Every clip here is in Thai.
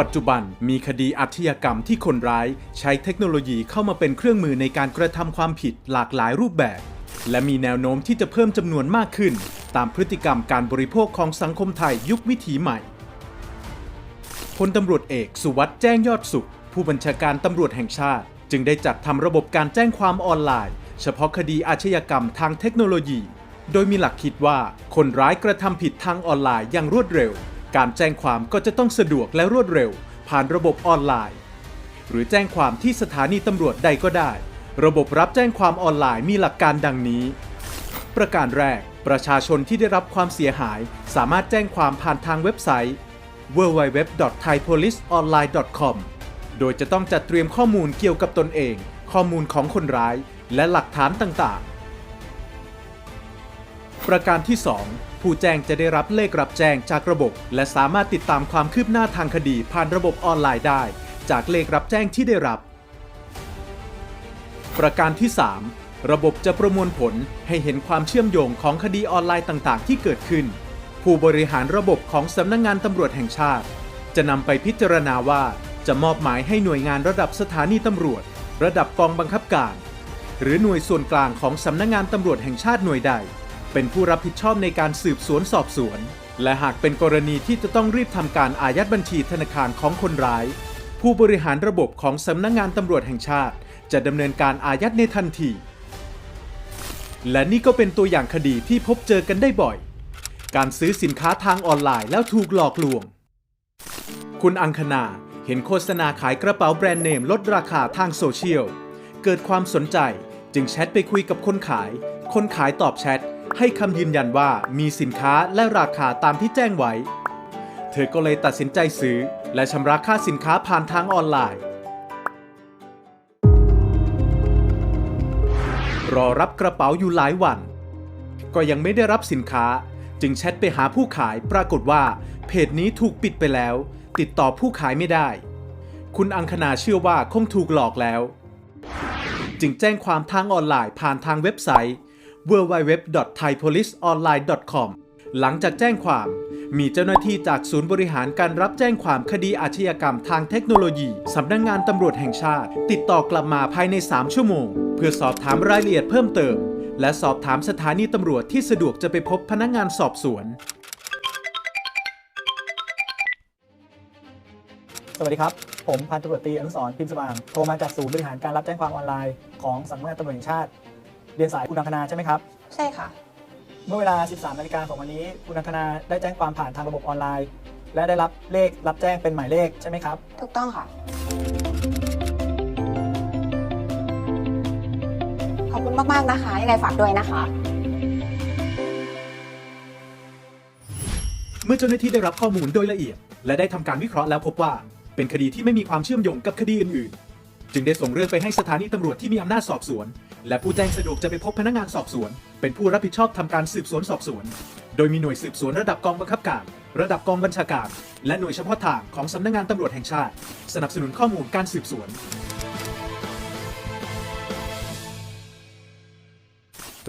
ปัจจุบันมีคดีอาชญากรรมที่คนร้าย ใช้เทคโนโลยีเข้ามาเป็นเครื่องมือในการกระทำความผิดหลากหลายรูปแบบ และมีแนวโน้มที่จะเพิ่มจำนวนมากขึ้น ตามพฤติกรรมการบริโภคของสังคมไทยยุควิถีใหม่พลตำรวจเอกสุวัสด์แจ้งยอดสุข ผู้บัญชาการตำรวจแห่งชาติ จึงได้จัดทำระบบการแจ้งความออนไลน์ เฉพาะคดีอาชญากรรมทางเทคโนโลยี โดยมีหลักคิดว่าคนร้ายกระทำผิดทางออนไลน์อย่างรวดเร็ว การแจ้งความก็จะต้องสะดวกและรวดเร็ว ผ่านระบบออนไลน์ หรือแจ้งความที่สถานีตำรวจใดก็ได้ ระบบรับแจ้งความออนไลน์มีหลักการดังนี้ ประการแรก ประชาชนที่ได้รับความเสียหาย สามารถแจ้งความผ่านทางเว็บไซต์ www.thaipoliceonline.com โดยจะต้องจัดเตรียมข้อมูลเกี่ยวกับตนเอง ข้อมูลของคนร้าย และหลักฐานต่างๆ ประการที่ 2 ผู้แจ้งจะได้รับเลขรับแจ้งจากระบบ และสามารถติดตามความคืบหน้าทางคดีผ่านระบบออนไลน์ได้ จากเลขรับแจ้งที่ได้รับ ประการที่ 3 ระบบจะประมวลผลให้เห็นความเชื่อมโยงของคดีออนไลน์ต่างๆ ที่เกิดขึ้น ผู้บริหารระบบของสำนักงงานตำรวจแห่งชาติ จะนำไปพิจารณาว่าจะมอบหมายให้หน่วยงานระดับสถานีตำรวจ ระดับกองบังคับการ หรือหน่วยส่วนกลางของสำนักงงานตำรวจแห่งชาติหน่วยใด เป็นผู้รับผิดชอบในการสืบสวนสอบสวน และหากเป็นกรณีที่จะต้องรีบทำการอายัดบัญชีธนาคารของคนร้าย ผู้บริหารระบบของสำนักงงานตำรวจแห่งชาติ จะดำเนินการอายัดในทันที และนี่ก็เป็นตัวอย่างคดีที่พบเจอกันได้บ่อย การซื้อสินค้าทางออนไลน์แล้วถูกหลอกลวง คุณอังคณาเห็นโฆษณาขายกระเป๋าแบรนด์เนมลดราคาทางโซเชียล เกิดความสนใจจึงแชทไปคุยกับคนขาย คนขายตอบแชท ให้คำยืนยันว่ามีสินค้าและราคาตามที่แจ้งไว้ เธอก็เลยตัดสินใจซื้อ และชำระค่าสินค้าผ่านทางออนไลน์ รอรับกระเป๋าอยู่หลายวัน ก็ยังไม่ได้รับสินค้า จึงแชทไปหาผู้ขายปรากฏว่า เพจนี้ถูกปิดไปแล้ว ติดต่อผู้ขายไม่ได้ คุณอังคณาเชื่อว่าคงถูกหลอกแล้ว จึงแจ้งความทางออนไลน์ผ่านทางเว็บไซต์ www.thaipoliceonline.com หลังจากแจ้งความ มีเจ้าหน้าที่จากศูนย์บริหารการรับแจ้งความคดีอาชญากรรมทางเทคโนโลยี สำนักงงานตำรวจแห่งชาติ ติดต่อกลับมาภายใน 3 ชั่วโมง เพื่อสอบถามรายละเอียดเพิ่มเติม และสอบถามสถานีตำรวจที่สะดวกจะไปพบพนักงานสอบสวน สวัสดีครับ ผมพันตำรวจตรีอนุสรณ์พิมพ์สว่างโทรมาจากศูนย์บริหารการรับแจ้งความออนไลน์ของสำนักงานตำรวจแห่งชาติ เรียนสายคุณอังคณาใช่ไหมครับ ใช่ค่ะ เมื่อเวลา 13นาฬิกาของวันนี้ คุณอังคณาได้แจ้งความผ่านทางระบบออนไลน์ และได้รับเลขรับแจ้งเป็นหมายเลขใช่ไหมครับ ถูกต้องค่ะ ขอบคุณมาก ๆ นะคะ ยังไงฝากด้วยนะคะ เมื่อเจ้าหน้าที่ได้รับข้อมูลโดยละเอียด และได้ทำการวิเคราะห์แล้วพบว่า เป็นคดีที่ไม่มีความเชื่อมโยงกับคดีอื่นๆ จึงได้ส่งเรื่องไปให้สถานีตำรวจที่มีอำนาจสอบสวน และผู้แจ้งสะดวกจะไปพบพนักงานสอบสวน เป็นผู้รับผิดชอบทำการสืบสวนสอบสวน โดยมีหน่วยสืบสวนระดับกองบังคับการ ระดับกองบัญชาการ และหน่วยเฉพาะทางของสำนักงานตำรวจแห่งชาติ สนับสนุนข้อมูลการสืบสวน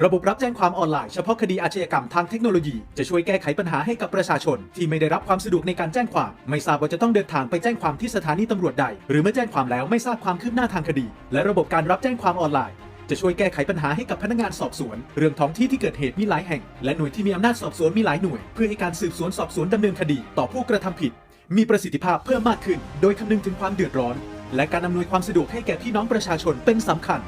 ระบบรับแจ้งความออนไลน์เฉพาะคดีอาชญากรรมทางเทคโนโลยีจะช่วยแก้ไขปัญหาให้กับประชาชน ที่ไม่ได้รับความสะดวกในการแจ้งความ ไม่ทราบว่าจะต้องเดินทางไปแจ้งความที่สถานีตำรวจใด หรือเมื่อแจ้งความแล้วไม่ทราบความคืบหน้าทางคดี และระบบการรับแจ้งความออนไลน์ จะช่วยแก้ไขปัญหาให้กับพนักงานสอบสวน เรื่องท้องที่ที่เกิดเหตุมีหลายแห่ง และหน่วยที่มีอำนาจสอบสวนมีหลายหน่วย เพื่อให้การสืบสวนสอบสวนดำเนินคดี ต่อผู้กระทำผิด มีประสิทธิภาพเพิ่มมากขึ้น โดยคำนึงถึงความเดือดร้อน และการอำนวยความสะดวกให้แก่พี่น้องประชาชนเป็นสำคัญ